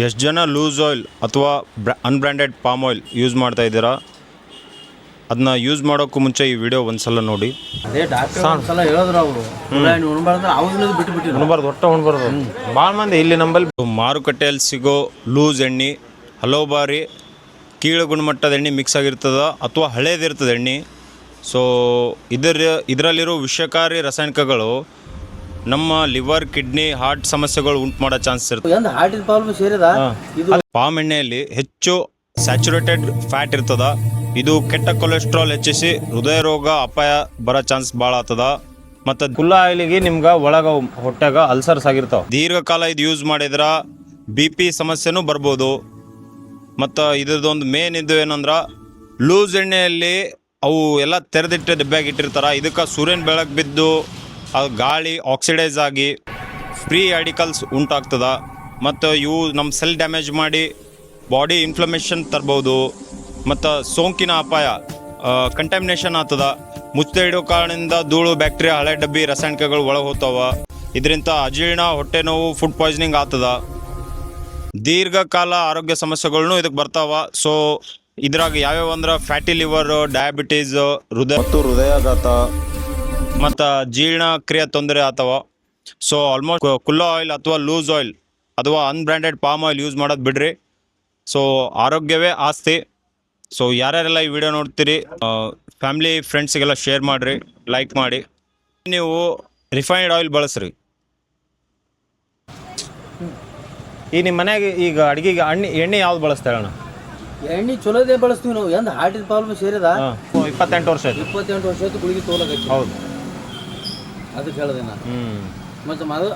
ಎಷ್ಟು ಜನ loose oil ಅಥವಾ ಬ್ರಾ ಅನ್ಬ್ರ್ಯಾಂಡೆಡ್ ಪಾಮ್ ಆಯಿಲ್ ಯೂಸ್ ಮಾಡ್ತಾ ಇದ್ದೀರಾ? ಅದನ್ನ ಯೂಸ್ ಮಾಡೋಕ್ಕೂ ಮುಂಚೆ ಈ ವಿಡಿಯೋ ಒಂದ್ಸಲ ನೋಡಿ. ಅದೇ ಡಾಕ್ಟರ್ ಒಂದ್ಸಲ ಹೇಳಿದ್ರು ಅವರು. ಉಳ್ಳಾಗಡ್ಡಿ ಉಣ್ಬಾರ್ದು ಅವಾಗಿನ ಬಿಟ್ಟು ಬಿಟ್ಟಿರು ಉಣ್ಬಾರ್ದು ಒಟ್ಟ ಉಣ್ಬಾರ್ದು. ಭಾಳ ಮಂದಿ ಇಲ್ಲಿ ನಂಬಲ್ಲಿ ಮಾರುಕಟ್ಟೆಯಲ್ಲಿ ಸಿಗೋ ಲೂಸ್ ಎಣ್ಣೆ ಹಲವು ಬಾರಿ ಕೀಳು ಗುಣಮಟ್ಟದ ಎಣ್ಣೆ ಮಿಕ್ಸ್ ಆಗಿರ್ತದ ಅಥವಾ ಹಳೇದಿರ್ತದೆ ಎಣ್ಣೆ. ಸೊ ಇದರ ಇದರಲ್ಲಿರೋ ವಿಷಕಾರಿ ರಾಸಾಯನಿಕಗಳು ನಮ್ಮ ಲಿವರ್ ಕಿಡ್ನಿ ಹಾರ್ಟ್ ಸಮಸ್ಯೆಗಳು ಉಂಟು ಮಾಡೋ ಚಾನ್ಸ್ ಇರ್ತದೆ ಎಂದ ಹಾರ್ಟಿನ ಪ್ರಾಬ್ಲಮ್ ಸೇರಿದ ಇದು ಪಾಮ್ ಎಣ್ಣೆಯಲ್ಲಿ ಹೆಚ್ಚು ಸ್ಯಾಚುರೇಟೆಡ್ ಫ್ಯಾಟ್ ಇರ್ತದ. ಇದು ಕೆಟ್ಟ ಕೊಲೆಸ್ಟ್ರಾಲ್ ಹೆಚ್ಚಿಸಿ ಹೃದಯ ರೋಗ ಅಪಾಯ ಬರೋ ಚಾನ್ಸ್ ಬಹಳ ಆತದ ಮತ್ತೆ ಕುಲ್ಲ ಆಯಿಲಿಗೆ ನಿಮ್ಗೆ ಒಳಗ ಹೊಟ್ಟೆಗ ಅಲ್ಸರ್ಸ್ ಆಗಿರ್ತಾವ. ದೀರ್ಘಕಾಲ ಇದು ಯೂಸ್ ಮಾಡಿದ್ರ ಬಿ ಪಿ ಸಮಸ್ಯೆನೂ ಬರ್ಬೋದು. ಮತ್ತು ಇದ್ರದ್ದೊಂದು ಮೇನ್ ಇದು ಏನಂದ್ರ ಲೂಸ್ ಎಣ್ಣೆಯಲ್ಲಿ ಅವು ಎಲ್ಲ ತೆರೆದಿಟ್ಟ ಡಬ್ಬ್ಯಾಗ ಇಟ್ಟಿರ್ತಾರ. ಇದಕ್ಕೆ ಸೂರ್ಯನ ಬೆಳಕು ಬಿದ್ದು ಅದು ಗಾಳಿ ಆಕ್ಸಿಡೈಸ್ ಆಗಿ ಫ್ರೀ ಆಡಿಕಲ್ಸ್ ಉಂಟಾಗ್ತದ. ಮತ್ತು ಇವು ನಮ್ಮ ಸೆಲ್ ಡ್ಯಾಮೇಜ್ ಮಾಡಿ ಬಾಡಿ ಇನ್ಫ್ಲಮೇಷನ್ ತರ್ಬೋದು. ಮತ್ತು ಸೋಂಕಿನ ಅಪಾಯ ಕಂಟಾಮಿನೇಷನ್ ಆಗ್ತದ. ಮುಚ್ಚದೆ ಇಡೋ ಕಾರಣದಿಂದ ಧೂಳು ಬ್ಯಾಕ್ಟೀರಿಯಾ ಹಳೆ ಡಬ್ಬಿ, ರಾಸಾಯನಿಕಗಳು ಒಳಗೆ ಹೋಗ್ತಾವ. ಇದರಿಂದ ಅಜೀರ್ಣ, ಹೊಟ್ಟೆ ನೋವು ಫುಡ್ ಪಾಯ್ಸನಿಂಗ್ ಆಗ್ತದ. ದೀರ್ಘಕಾಲ ಆರೋಗ್ಯ ಸಮಸ್ಯೆಗಳನ್ನೂ ಇದಕ್ಕೆ ಬರ್ತಾವ. ಸೊ ಇದ್ರಾಗ ಯಾವ್ಯಾವ ಅಂದ್ರೆ ಫ್ಯಾಟಿ ಲಿವರ್ ಡಯಾಬಿಟೀಸ್ ಹೃದಯ ಮತ್ತು ಹೃದಯಾಘಾತ ಮತ್ತು ಜೀರ್ಣಕ್ರಿಯೆ ತೊಂದರೆ ಅಥವಾ ಸೊ ಆಲ್ಮೋಸ್ಟ್ ಕುಲ್ಲೋ ಆಯಿಲ್ ಅಥವಾ ಲೂಸ್ ಆಯಿಲ್ ಅಥವಾ ಅನ್ಬ್ರ್ಯಾಂಡೆಡ್ ಪಾಮ್ ಆಯಿಲ್ ಯೂಸ್ ಮಾಡೋದು ಬಿಡ್ರಿ. ಸೊ ಆರೋಗ್ಯವೇ ಆಸ್ತಿ. ಸೊ ಯಾರ್ಯಾರೆಲ್ಲ ಈ ವಿಡಿಯೋ ನೋಡ್ತೀರಿ ಫ್ಯಾಮಿಲಿ ಫ್ರೆಂಡ್ಸಿಗೆಲ್ಲ ಶೇರ್ ಮಾಡಿರಿ ಲೈಕ್ ಮಾಡಿ. ನೀವು ರಿಫೈನ್ಡ್ ಆಯಿಲ್ ಬಳಸ್ರಿ. ಈ ನಿಮ್ಮ ಮನ್ಯಾಗ ಈಗ ಅಡಿಗೆಗೆ ಹಣ್ಣು ಎಣ್ಣೆ ಯಾವ್ದು ಬಳಸ್ತಾರೆ ಅಣ್ಣ? ಎಣ್ಣೆ ಚಲೋದೇ ಬಳಸ್ತೀವಿ ನಾವು. ಎಂದ ಹಾರ್ಟಿನ ಪ್ರಾಬ್ಲಮ್ ಸೇರಿದ ಇಪ್ಪತ್ತೆಂಟು ವರ್ಷ ಆಯ್ತು. ಇಪ್ಪತ್ತೆಂಟು ವರ್ಷ ಆಯ್ತು ಗುಳಿಗೆ ತೋಲಾಗ ಹೌದು. ಅದಕ್ಕೆ ಹೇಳಿದೆ ನಾನು. ಹ್ಞೂ ಮತ್ತೆ ಮೊದಲು